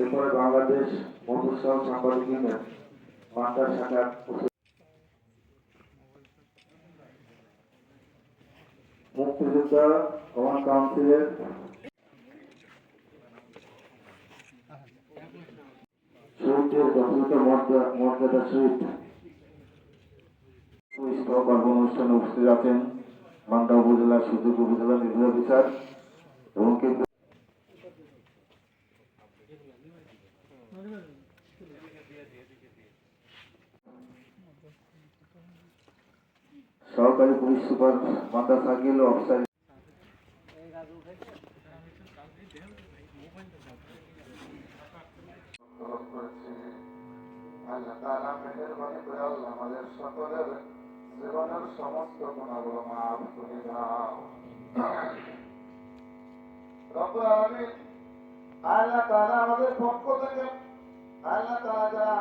এরপরে বাংলাদেশ মধুসহ সাংবাদিক ইউনিয়ন শাখার মুক্তিযোদ্ধা কমান কাউন্সিলের মর্যাদা অনুষ্ঠানে উপস্থিত আছেন মান্দা উপজেলার সুযোগ উপজেলা নির্বাহী অফিসার এবং কেন্দ্র সহকারী পুলিশ সুপার মান্দা অফিসার করে আমাদের জীবনের সমস্ত আমাদের পক্ষ থেকে আল্লাহ তাআলা যারা